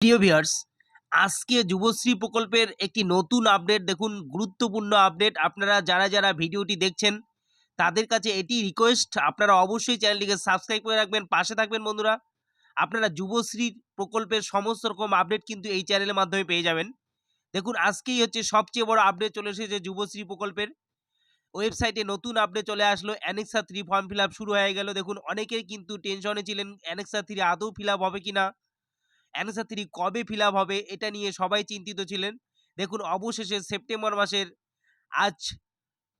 প্রিয় ভিউয়ার্স আজকে যুবশ্রী প্রকল্পের একটি নতুন আপডেট দেখুন, গুরুত্বপূর্ণ আপডেট আপনারা যারা যারা ভিডিওটি দেখছেন, তাদের কাছে এটি রিকোয়েস্ট আপনারা অবশ্যই চ্যানেলটিকে সাবস্ক্রাইব করে রাখবেন, পাশে থাকবেন বন্ধুরা। আপনারা যুবশ্রী প্রকল্পের সমস্ত রকম আপডেট কিন্তু এই চ্যানেলের মাধ্যমে পেয়ে যাবেন। দেখুন, আজকেই হচ্ছে সবচেয়ে বড় আপডেট চলে এসেছে যুবশ্রী প্রকল্পের। ওয়েবসাইটে নতুন আপডেট চলে আসলো অ্যানেক্সা থ্রি ফর্ম ফিল শুরু হয়ে গেল। দেখুন, অনেকেই কিন্তু টেনশনে ছিলেন অ্যানেক্সা থ্রি আদৌ ফিল হবে কিনা। অ্যানসার থ্রি কবে ফিল হবে এটা নিয়ে সবাই চিন্তিত ছিলেন। দেখুন, অবশেষে সেপ্টেম্বর মাসের আজ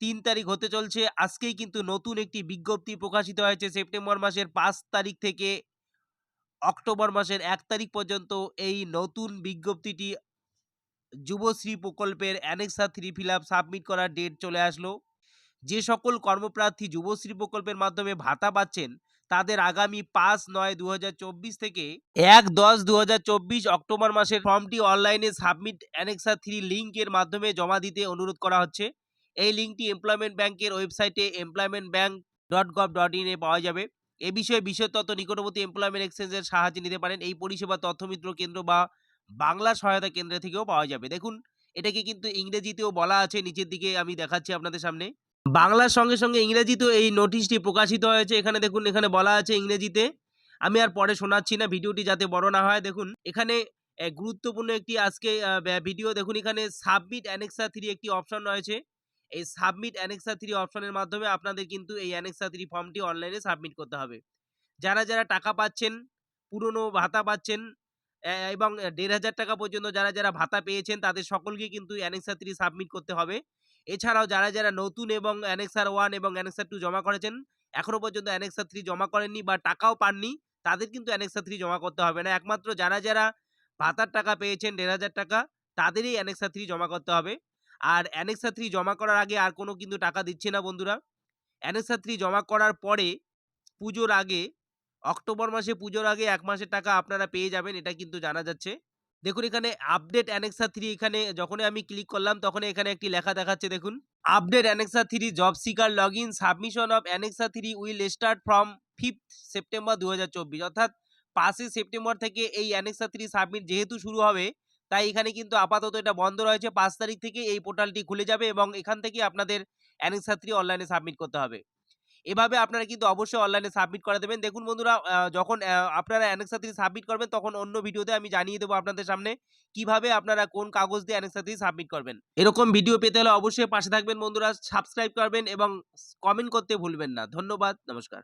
তিন তারিখ হতে চলছে। আজকেই কিন্তু নতুন একটি বিজ্ঞপ্তি প্রকাশিত হয়েছে। সেপ্টেম্বর মাসের পাঁচ তারিখ থেকে অক্টোবর মাসের এক তারিখ পর্যন্ত এই নতুন বিজ্ঞপ্তিটি যুবশ্রী প্রকল্পের অ্যানেক্সা থ্রি ফিল সাবমিট করার ডেট চলে আসলো। যে সকল কর্মপ্রার্থী যুবশ্রী প্রকল্পের মাধ্যমে ভাতা পাচ্ছেন তাদের আগামী পাঁচ নয় দু থেকে এক দশ দু অক্টোবর মাসের ফর্মটি অনলাইনে সাবমিট অ্যানেক্সা থ্রি লিঙ্কের মাধ্যমে জমা দিতে অনুরোধ করা হচ্ছে। এই লিঙ্কটি এমপ্লয়মেন্ট ব্যাংকের ওয়েবসাইটে employment bank dot gov dot ইনে পাওয়া যাবে। এ বিষয়ে বিশদ তথ্য নিকটবর্তী এমপ্লয়মেন্ট এক্সচেঞ্জের সাহায্যে নিতে পারেন। এই পরিষেবা তথ্যমিত্র কেন্দ্র বা বাংলা সহায়তা কেন্দ্র থেকেও পাওয়া যাবে। দেখুন, এটাকে কিন্তু ইংরেজিতেও বলা আছে। নিচের দিকে আমি দেখাচ্ছি আপনাদের সামনে। বাংলার সঙ্গে সঙ্গে ইংরেজিতেও এই নোটিশটি প্রকাশিত হয়েছে। এখানে দেখুন, এখানে বলা আছে ইংরেজিতে। আমি আর পরে শোনাচ্ছি না, ভিডিওটি যাতে বড় না হয়। দেখুন, এখানে গুরুত্বপূর্ণ একটি আজকে ভিডিও। দেখুন, এখানে সাবমিট অ্যানেক্সা থ্রি একটি অপশন রয়েছে। এই সাবমিট অ্যানেক্সা থ্রি অপশনের মাধ্যমে আপনাদের কিন্তু এই অ্যানেক্সা থ্রি ফর্মটি অনলাইনে সাবমিট করতে হবে। যারা যারা টাকা পাচ্ছেন, পুরনো ভাতা পাচ্ছেন এবং দেড় হাজার টাকা পর্যন্ত যারা যারা ভাতা পেয়েছেন, তাদের সকলকে কিন্তু অ্যানেক্সা থ্রি সাবমিট করতে হবে। এছাড়াও যারা যারা নতুন এবং অ্যানেক্সার ওয়ান এবং অ্যানেক্সার টু জমা করেছেন এখনও পর্যন্ত অ্যানেক্সার থ্রি জমা করেননি বা টাকাও পাননি, তাদের কিন্তু অ্যানেক্সার থ্রি জমা করতে হবে না। একমাত্র যারা যারা ভাতার টাকা পেয়েছেন, দেড় হাজার টাকা, তাদেরই অ্যানেক্সার থ্রি জমা করতে হবে। আর অ্যানেক্সার থ্রি জমা করার আগে আর কোনো কিন্তু টাকা দিচ্ছে না বন্ধুরা। অ্যানেক্সার থ্রি জমা করার পরে পুজোর আগে অক্টোবর মাসে পুজোর আগে এক মাসের টাকা আপনারা পেয়ে যাবেন, এটা কিন্তু জানা যাচ্ছে। দেখুন, এখানে আপডেট অ্যানেক্সা থ্রি এখানে যখনই আমি ক্লিক করলাম তখন এখানে একটি লেখা দেখাচ্ছে, দেখুন। Update annexure three job seeker log in submission of annexure three will start from fifth September দু হাজার চব্বিশ। অর্থাৎ পাঁচই সেপ্টেম্বর থেকে এই অ্যানেক্সা থ্রি সাবমিট যেহেতু শুরু হবে, তাই এখানে কিন্তু আপাতত এটা বন্ধ রয়েছে। পাঁচ তারিখ থেকে এই পোর্টালটি খুলে যাবে এবং এখান থেকে আপনাদের অ্যানেক্সা থ্রি অনলাইনে সাবমিট করতে হবে। এভাবে আপনারা কিন্তু অবশ্যই অনলাইনে সাবমিট করে দেবেন দেখুন বন্ধুরা যখন আপনারা অ্যানেক্সা থ্রি সাবমিট করবেন, তখন অন্য ভিডিওতে আমি জানিয়ে দেবো আপনাদের সামনে কীভাবে আপনারা কোন কাগজ দিয়ে অ্যানেক্সা সাবমিট করবেন। এরকম ভিডিও পেতে হলে অবশ্যই পাশে থাকবেন বন্ধুরা সাবস্ক্রাইব করবেন এবং কমেন্ট করতে ভুলবেন না। ধন্যবাদ, নমস্কার।